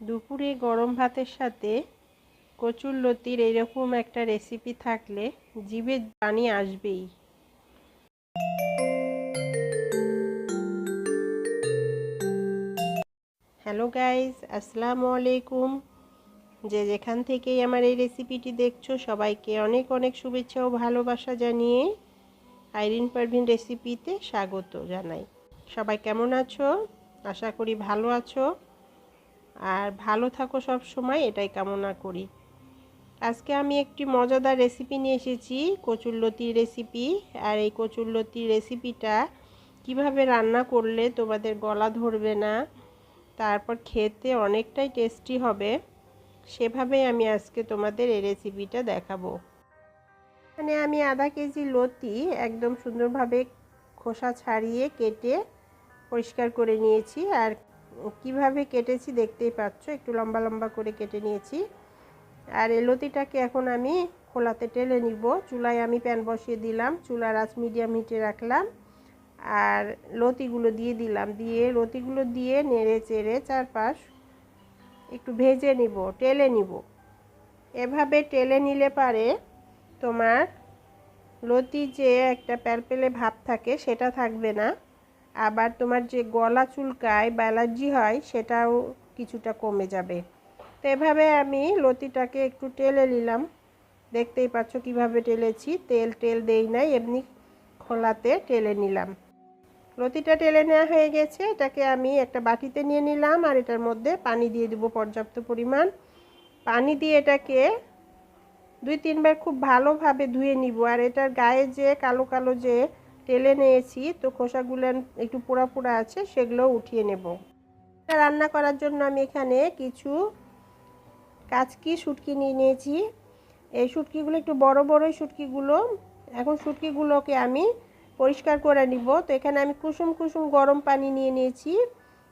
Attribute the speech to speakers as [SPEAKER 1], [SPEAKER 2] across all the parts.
[SPEAKER 1] দুপুরে গরম ভাতের সাথে কচুর লতির এরকম একটা রেসিপি থাকলে জিভে পানি আসবেই। হ্যালো গাইস আসসালামু আলাইকুম। যে যেখান থেকেই আমার এই রেসিপিটি দেখছ, সবাইকে অনেক অনেক শুভেচ্ছা ও ভালোবাসা জানিয়ে আইরিন পারভিন রেসিপিতে স্বাগত জানাই। সবাই কেমন আছো? আশা করি ভালো আছো। আর ভালো থাকো সব সময়, এটাই কামনা করি। আজকে আমি একটি মজাদার রেসিপি নিয়ে এসেছি কচুরলতির রেসিপি আর এই কচুরলতির রেসিপিটা কীভাবে রান্না করলে তোমাদের গলা ধরবে না, তারপর খেতে অনেকটাই টেস্টি হবে, সেভাবেই আমি আজকে তোমাদের এই রেসিপিটা দেখাবো। এখানে আমি আধা কেজি লতি একদম সুন্দরভাবে খোসা ছাড়িয়ে কেটে পরিষ্কার করে নিয়েছি। আর কীভাবে কেটেছি দেখতেই পাচ্ছ, একটু লম্বা লম্বা করে কেটে নিয়েছি। আর এই লতিটাকে এখন আমি খোলাতে টেলে নিব। চুলায় আমি প্যান বসিয়ে দিলাম, চুলার আঁচ মিডিয়াম হিটে রাখলাম। আর লতিগুলো দিয়ে দিলাম, দিয়ে লতিগুলো দিয়ে নেড়ে চেড়ে চারপাশ একটু ভেজে নিব, টেলে নিব। এভাবে টেলে নিলে পারে তোমার লতি যে একটা প্যালপেলে ভাব থাকে সেটা থাকবে না। আবার তোমার যে গলা চুলকায় বা অ্যালার্জি হয়, সেটাও কিছুটা কমে যাবে। তো এভাবে আমি লতিটাকে একটু টেলে নিলাম। দেখতেই পাচ্ছ কীভাবে টেলেছি। তেল টেল দেই নাই, এমনি খোলাতে টেলে নিলাম। লতিটা টেলে নেওয়া হয়ে গেছে। এটাকে আমি একটা বাটিতে নিয়ে নিলাম আর এটার মধ্যে পানি দিয়ে দেবো পর্যাপ্ত পরিমাণ। পানি দিয়ে এটাকে দুই তিনবার খুব ভালোভাবে ধুয়ে নিব। আর এটার গায়ে যে কালো কালো যে টেলে নিয়েছি, তো খোসাগুলো একটু পোড়া পোড়া আছে, সেগুলো উঠিয়ে নেব। রান্না করার জন্য আমি এখানে কিছু কাচকি শুটকি নিয়ে নিয়েছি। এই শুটকিগুলো একটু বড় বড়ই শুটকিগুলো, এখন শুটকিগুলোকে আমি পরিষ্কার করে নিব। তো এখানে আমি কুসুম কুসুম গরম পানি নিয়ে নিয়েছি।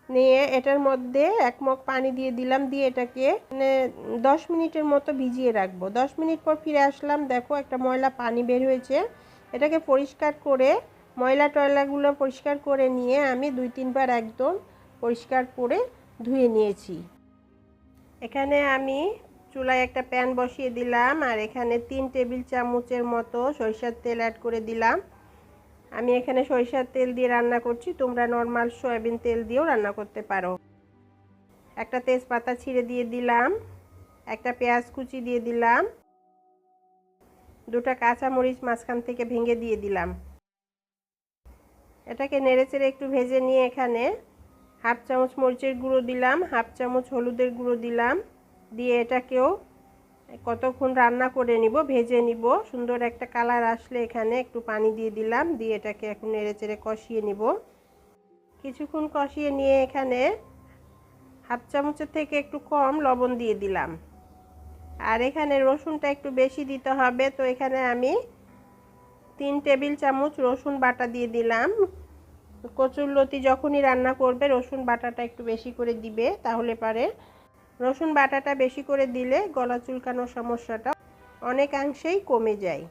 [SPEAKER 1] নিয়ে এটার মধ্যে এক মগ পানি দিয়ে দিলাম, দিয়ে এটাকে মানে দশ মিনিটের মতো ভিজিয়ে রাখব। দশ মিনিট পর ফিরে আসলাম, দেখো একটা ময়লা পানি বের হয়েছে। এটাকে পরিষ্কার করে, ময়লা টয়লাগুলো পরিষ্কার করে নিয়ে আমি দুই তিনবার একদম পরিষ্কার করে ধুয়ে নিয়েছি। এখানে আমি চুলায় একটা প্যান বসিয়ে দিলাম আর এখানে তিন টেবিল চামচের মতো সরিষার তেল অ্যাড করে দিলাম। আমি এখানে সরিষার তেল দিয়ে রান্না করছি, তোমরা নর্মাল সয়াবিন তেল দিয়েও রান্না করতে পারো। একটা তেজপাতা ছিঁড়ে দিয়ে দিলাম, একটা পেঁয়াজ কুচি দিয়ে দিলাম। দুটা কাঁচামরিচ মাঝখান থেকে ভেঙে দিয়ে দিলাম। এটাকে নেড়েচেড়ে একটু ভেজে নিয়ে এখানে হাফ চামচ মরিচের গুঁড়ো দিলাম, হাফ চামচ হলুদের গুঁড়ো দিলাম, দিয়ে এটাকেও কতক্ষণ রান্না করে নিব, ভেজে নিব। সুন্দর একটা কালার আসলে এখানে একটু পানি দিয়ে দিলাম, দিয়ে এটাকে এখন নেড়ে চেড়ে কষিয়ে নিব। কিছুক্ষণ কষিয়ে নিয়ে এখানে হাফ চামচের থেকে একটু কম লবণ দিয়ে দিলাম। আর এখানে রসুনটা একটু বেশি দিতে হবে। তো এখানে আমি তিন টেবিল চামচ রসুন বাটা দিয়ে দিলাম। কচুর লতি যখনই রান্না করবে, রসুন বাটাটা একটু বেশি করে দিবে, তাহলে পারে। রসুন বাটাটা বেশি করে দিলে গলা চুলকানোর সমস্যাটা অনেকাংশেই কমে যায়।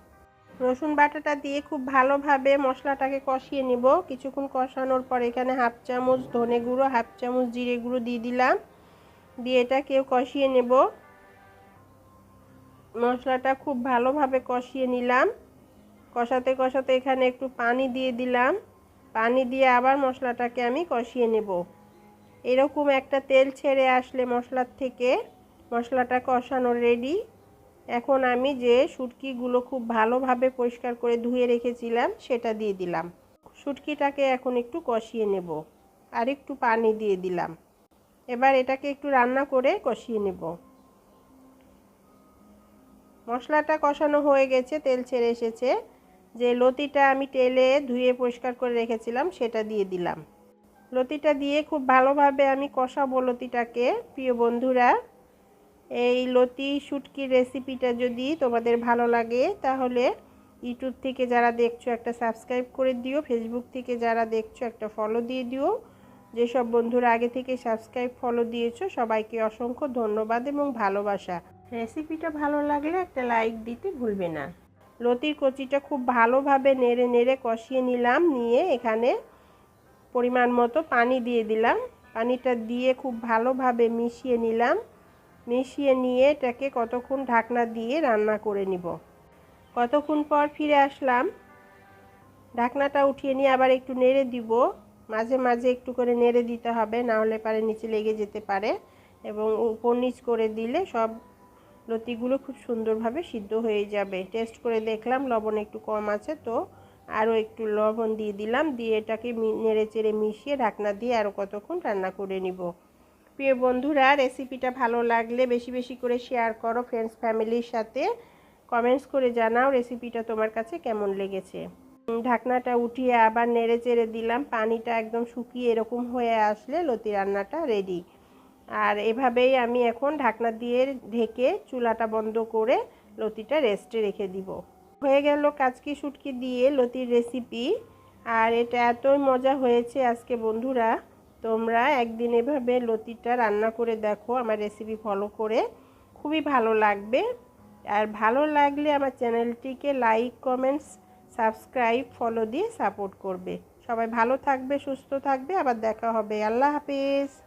[SPEAKER 1] রসুন বাটাটা দিয়ে খুব ভালোভাবে মশলাটাকে কষিয়ে নিব। কিছুক্ষণ কষানোর পর এখানে হাফ চামচ ধনে গুঁড়ো, হাফ চামচ জিরে গুঁড়ো দিয়ে দিলাম। দিয়ে এটাকেও কষিয়ে নেব। মশলাটা খুব ভালোভাবে কষিয়ে নিলাম। কষাতে কষাতে এখানে একটু পানি দিয়ে দিলাম। পানি দিয়ে আবার মশলাটাকে আমি কষিয়ে নেব। এরকম একটা তেল ছেড়ে আসলে মশলার থেকে মশলাটা কষানো রেডি এখন আমি যে শুটকিগুলো খুব ভালোভাবে পরিষ্কার করে ধুয়ে রেখেছিলাম, সেটা দিয়ে দিলাম। শুটকিটাকে এখন একটু কষিয়ে নেব আর একটু পানি দিয়ে দিলাম। এবার এটাকে একটু রান্না করে কষিয়ে নেব। মশলাটা কষানো হয়ে গেছে, তেল ছেড়ে এসেছে। যে লতিটা আমি তেলে ধুয়ে পরিষ্কার করে রেখেছিলাম, সেটা দিয়ে দিলাম। লতিটা দিয়ে খুব ভালোভাবে আমি কষাবো লতিটাকে, প্রিয় বন্ধুরা। এই লতি শুটকির রেসিপিটা যদি তোমাদের ভালো লাগে, তাহলে ইউটিউব থেকে যারা দেখছ একটা সাবস্ক্রাইব করে দিও, ফেসবুক থেকে যারা দেখছ একটা ফলো দিয়ে দিও। যেসব বন্ধুরা আগে থেকে সাবস্ক্রাইব, ফলো দিয়েছ, সবাইকে অসংখ্য ধন্যবাদ এবং ভালোবাসা। রেসিপিটা ভালো লাগলে একটা লাইক দিতে ভুলবে না। লতির কচিটা খুব ভালোভাবে নেড়ে নেড়ে কষিয়ে নিলাম, নিয়ে এখানে পরিমাণ মতো পানি দিয়ে দিলাম। পানিটা দিয়ে খুব ভালোভাবে মিশিয়ে নিলাম। মিশিয়ে নিয়ে এটাকে কতক্ষণ ঢাকনা দিয়ে রান্না করে নিব। কতক্ষণ পর ফিরে আসলাম। ঢাকনাটা উঠিয়ে নিয়ে আবার একটু নেড়ে দিব। মাঝে মাঝে একটু করে নেড়ে দিতে হবে, না হলে পারে নিচে লেগে যেতে পারে। এবং উপর নিচ করে দিলে সব লতিগুলো খুব সুন্দরভাবে সিদ্ধ হয়ে যাবে। টেস্ট করে দেখলাম, লবণ একটু কম আছে তো। আরও একটু লবণ দিয়ে দিলাম, দিয়ে এটাকে নেড়ে চেড়ে মিশিয়ে ঢাকনা দিয়ে আরও কতক্ষণ রান্না করে নিব। প্রিয় বন্ধুরা, রেসিপিটা ভালো লাগলে বেশি বেশি করে শেয়ার করো ফ্রেন্ডস ফ্যামিলির সাথে। কমেন্টস করে জানাও রেসিপিটা তোমার কাছে কেমন লেগেছে। ঢাকনাটা উঠিয়ে আবার নেড়ে চেড়ে দিলাম, পানিটা একদম শুকিয়ে এরকম হয়ে আসলে লতি রান্নাটা রেডি আর এভাবেই আমি এখন ঢাকনা দিয়ে ঢেকে চুলাটা বন্ধ করে লতিটা রেস্টে রেখে দিব। হয়ে গেল কাচকি শুটকি দিয়ে লতির রেসিপি। আর এটা এতই মজা হয়েছে আজকে বন্ধুরা। তোমরা একদিন এভাবে লতিটা রান্না করে দেখো, আমার রেসিপি ফলো করে। খুবই ভালো লাগবে। আর ভালো লাগলে আমার চ্যানেলটিকে লাইক, কমেন্টস, সাবস্ক্রাইব, ফলো দিয়ে সাপোর্ট করবে। সবাই ভালো থাকবে, সুস্থ থাকবে। আবার দেখা হবে। আল্লাহ হাফিজ।